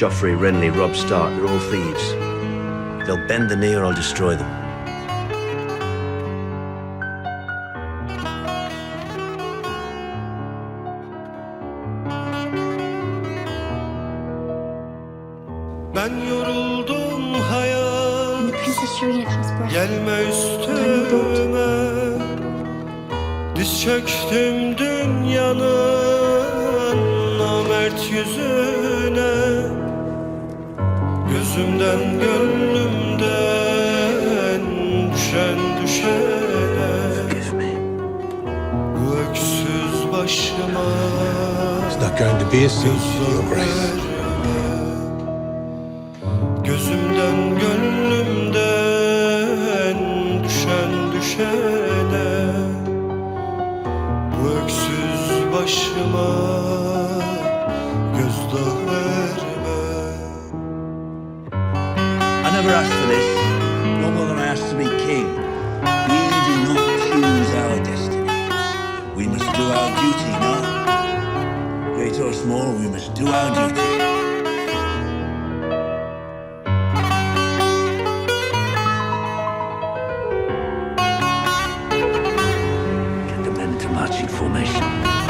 Joffrey, Renly, Robb Stark, they're all thieves. They'll bend the knee or I'll destroy them. Ben yoruldum hayat. Gelme üstüme Diz çöktüm dünyanın namert yüzüne Gözümden gönlümden düşen düşene. Bu öksüz başıma It's not going to be a siege, Your Grace. Gözümden gönlümden düşen düşene Bu öksüz başıma gözdağı asked for this, more than I asked to be king. We do not choose our destinies. We must do our duty, no? Great or small, we must do our duty. Get the men into marching formation.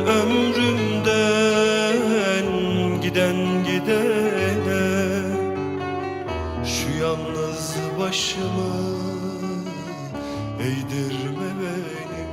ömrümden giden gidene. Şu yalnız başımı eğdirme beni